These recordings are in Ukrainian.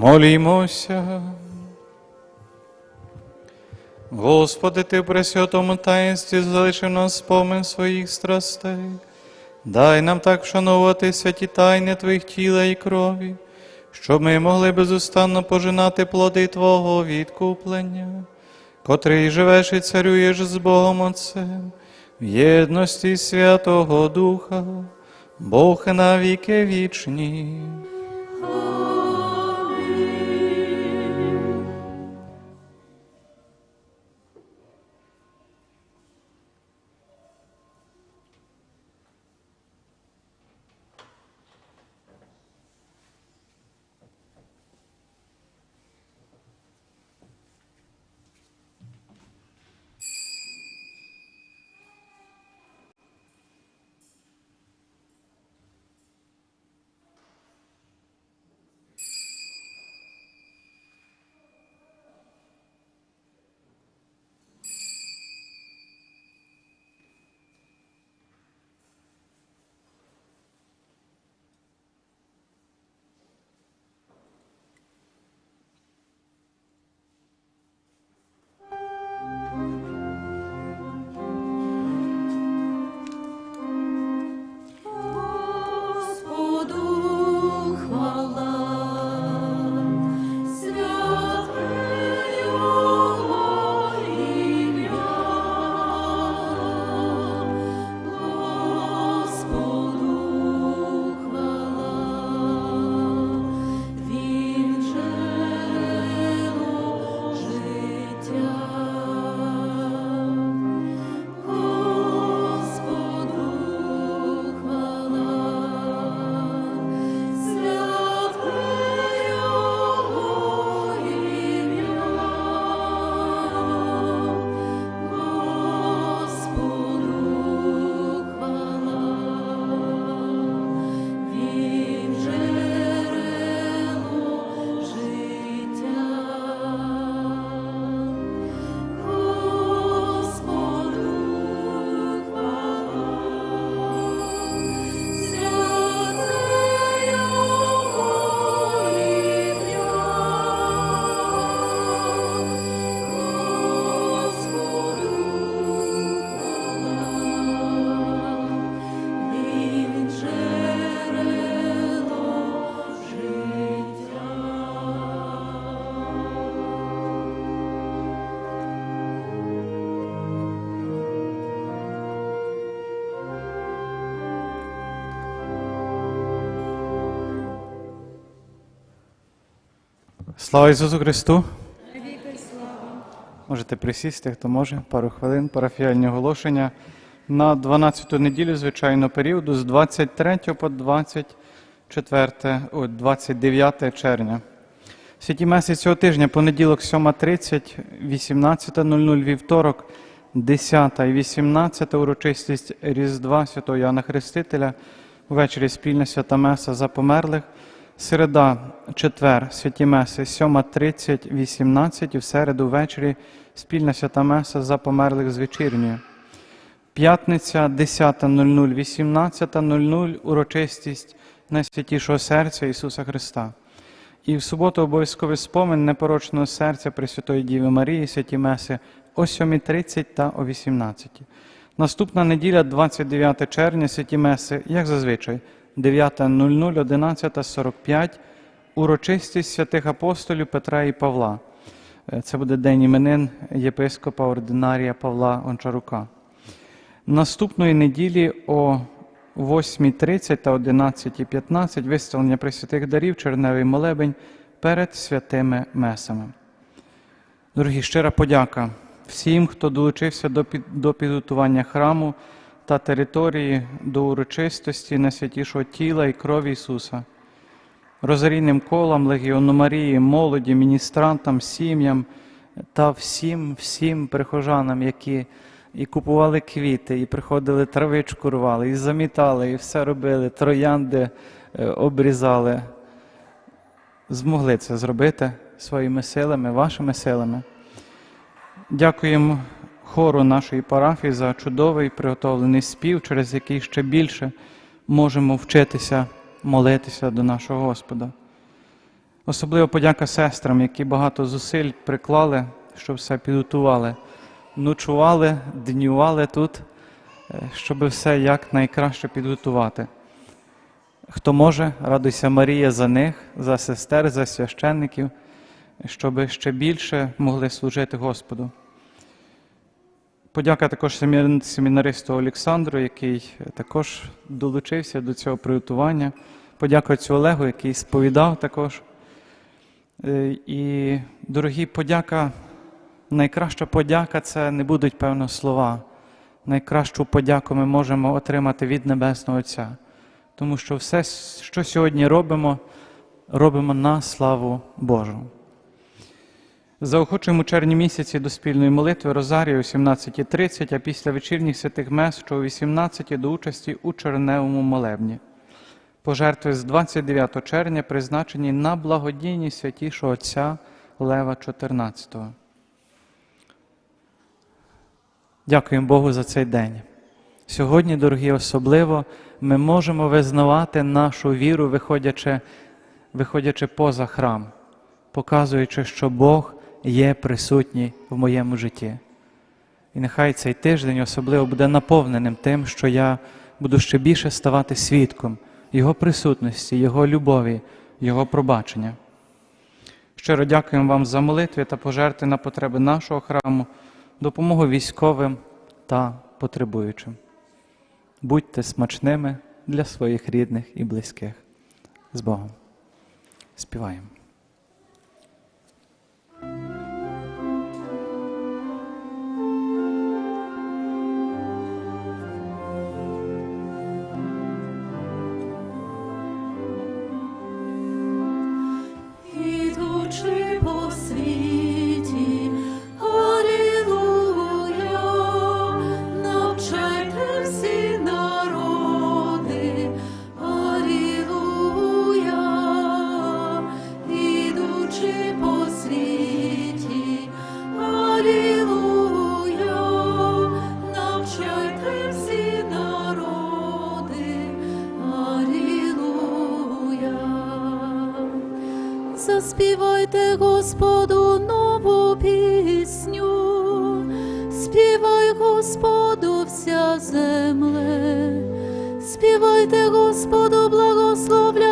Молімося. Господи, Ти в пресвятому таїнстві залишив нас спомин своїх страстей. Дай нам так вшановувати святі тайни Твоїх тіла і крові, щоб ми могли безустанно пожинати плоди Твого відкуплення, котрий живеш і царюєш з Богом Отцем, в єдності Святого Духа, Бог на віки вічні. Слава Ісусу Христу! Можете присісти, хто може, пару хвилин, парафіальні оголошення. На 12-ту неділю, звичайно, періоду з 23 по 24, о, 29 червня. Святі меси цього тижня, понеділок 7.30, 18.00, вівторок, 10 і 18 урочистість Різдва Святого Яна Хрестителя, увечері спільна свята Меса за померлих, середа, четвер, святі Меси 7.30, 18 і в середу ввечері спільна свята Меса за померлих з вечірньою. П'ятниця 10.00, 18.00 урочистість Найсвятішого серця Ісуса Христа. І в суботу обов'язковий спомин непорочного серця Пресвятої Діви Марії, святі Меси о 7.30 та о 18. Наступна неділя, 29 червня, святі Меси, як зазвичай, 9.00, 11.45, урочистість святих апостолів Петра і Павла. Е, Це буде день іменин єпископа ординарія Павла Гончарука. Наступної неділі о 8.30 та 11.15 виставлення пресвятих дарів, черневий молебень перед святими месами. Дорогі, щира подяка всім, хто долучився до підготування храму та території до урочистості найсвятішого тіла і крові Ісуса. Розарійним колам, Легіону Марії, молоді, міністрантам, сім'ям та всім, всім прихожанам, які і купували квіти, і приходили травичку рвали, і замітали, і все робили, троянди е, обрізали. Змогли це зробити своїми силами, вашими силами. Дякуємо хору нашої парафії за чудовий приготовлений спів, через який ще більше можемо вчитися молитися до нашого Господа. Особливо подяка сестрам, які багато зусиль приклали, щоб все підготували. Ночували, днювали тут, е, щоб все якнайкраще підготувати. Хто може, радуйся Марія за них, за сестер, за священників, щоб ще більше могли служити Господу. Подяка також семінаристу Олександру, який також долучився до цього приготування. Подяка отцю Олегу, який сповідав також. Е, І, дорогі, подяка, найкраща подяка це не будуть, певно, слова. Найкращу подяку ми можемо отримати від Небесного Отця. Тому що все, що сьогодні робимо, робимо на славу Божу. Заохочуємо червні місяці до спільної молитви Розарії о 17.30, а після вечірніх святих мес, що о 18 до участі у черневому молебні. Пожертви з 29 червня призначені на благодійність святішого Отця Лева XIV. Дякуємо Богу за цей день. Сьогодні, дорогі, особливо ми можемо визнавати нашу віру, виходячи, виходячи поза храм, показуючи, що Бог є присутній в моєму житті. І нехай цей тиждень особливо буде наповненим тим, що я буду ще більше ставати свідком Його присутності, Його любові, Його пробачення. Щиро дякуємо вам за молитви та пожерти на потреби нашого храму, допомогу військовим та потребуючим. Будьте смачними для своїх рідних і близьких. З Богом. Співаємо. Заспівайте Господу нову пісню, співай Господу вся земле, співайте Господу, благословляйте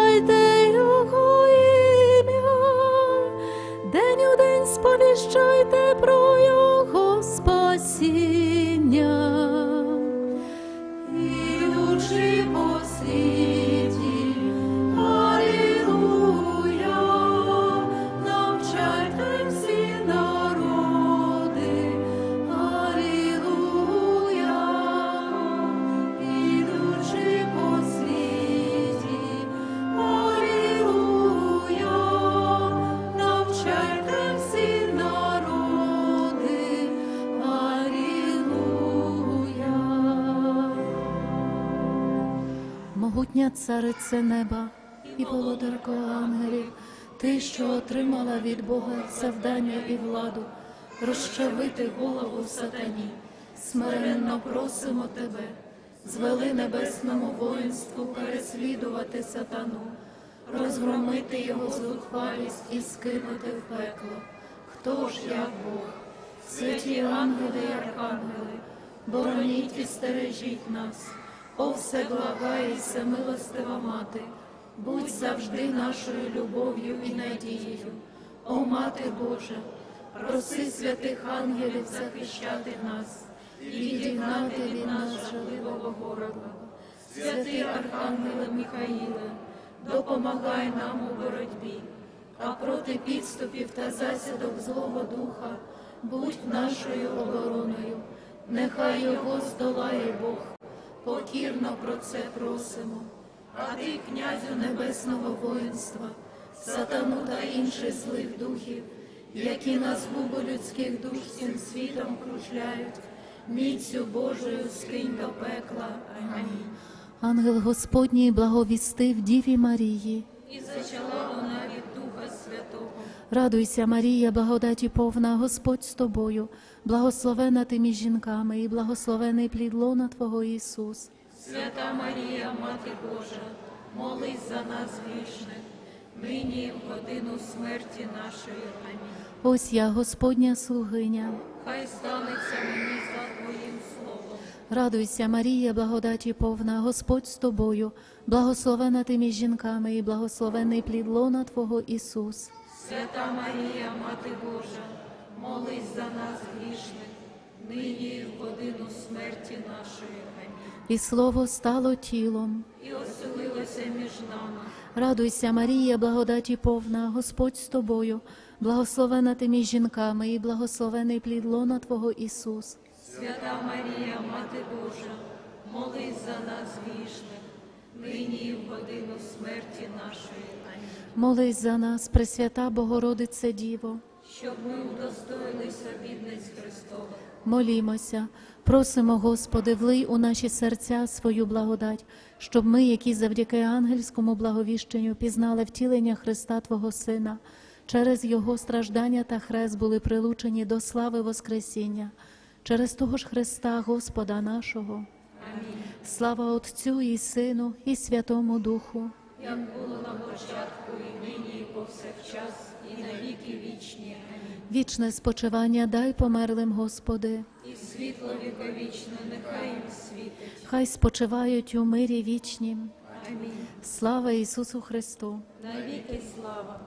Могутня царице неба і володарко ангелів, ти, що отримала від Бога завдання і владу, розчавити голову сатані, смиренно просимо тебе, звели небесному воїнству переслідувати сатану, розгромити його зухвалість і скинути в пекло. Хто ж як Бог? Святі ангели і архангели, бороніть і стережіть нас. О, все всеблагається, милостива мати, будь завжди нашою любов'ю і надією. О, Мати Божа, проси святих ангелів захищати нас і відігнати від нас жаливого ворога. Святий Архангеле Михаїле, допомагай нам у боротьбі, а проти підступів та засідок Злого Духа будь нашою обороною, нехай його здолає Бог. Покірно про це просимо. А ти, князю небесного воїнства, сатану та інших злих духів, які на згубу людських душ цим світом кружляють, міцю Божою скинь до пекла. Амінь. Ангел Господній благовістив Діві Марії. І зачала вона від Духа Святого. Радуйся, Марія, благодаті повна, Господь з тобою, благословена ти між жінками, і благословений плід лона Твого Ісус. Свята Марія, Мати Божа, молись за нас грішних, нині і в годину смерті нашої. Амінь. Ось я, Господня слугиня. Хай станеться мені за Твоїм словом. Радуйся, Марія, благодаті повна, Господь з тобою, благословена ти між жінками, і благословений плід лона Твого Ісус. Свята Марія, Мати Божа, молись за нас грішних, нині і в годину смерті нашої. Амінь. І Слово стало тілом. І оселилося між нами. Радуйся, Марія, благодаті повна, Господь з тобою, благословена ти між жінками, і благословений плід лона Твого Ісус. Свята Марія, Мати Божа, молись за нас грішних, нині і в годину смерті нашої. Амінь. Молись за нас, Пресвята Богородице Діво. Щоб ми удостоїлися бідниць Христова. Молімося, просимо, Господи, влий у наші серця свою благодать, щоб ми, які завдяки ангельському благовіщенню пізнали втілення Христа Твого Сина, через Його страждання та хрест були прилучені до слави Воскресіння, через того ж Христа Господа нашого. Слава Отцю і Сину, і Святому Духу. як було на початку, і нині, і повсякчас, і на віки вічні. Вічне спочивання дай померлим, Господи, І світло віковічне, нехай їм світить. хай спочивають у мирі вічнім. Амінь. Слава Ісусу Христу! Навіки слава.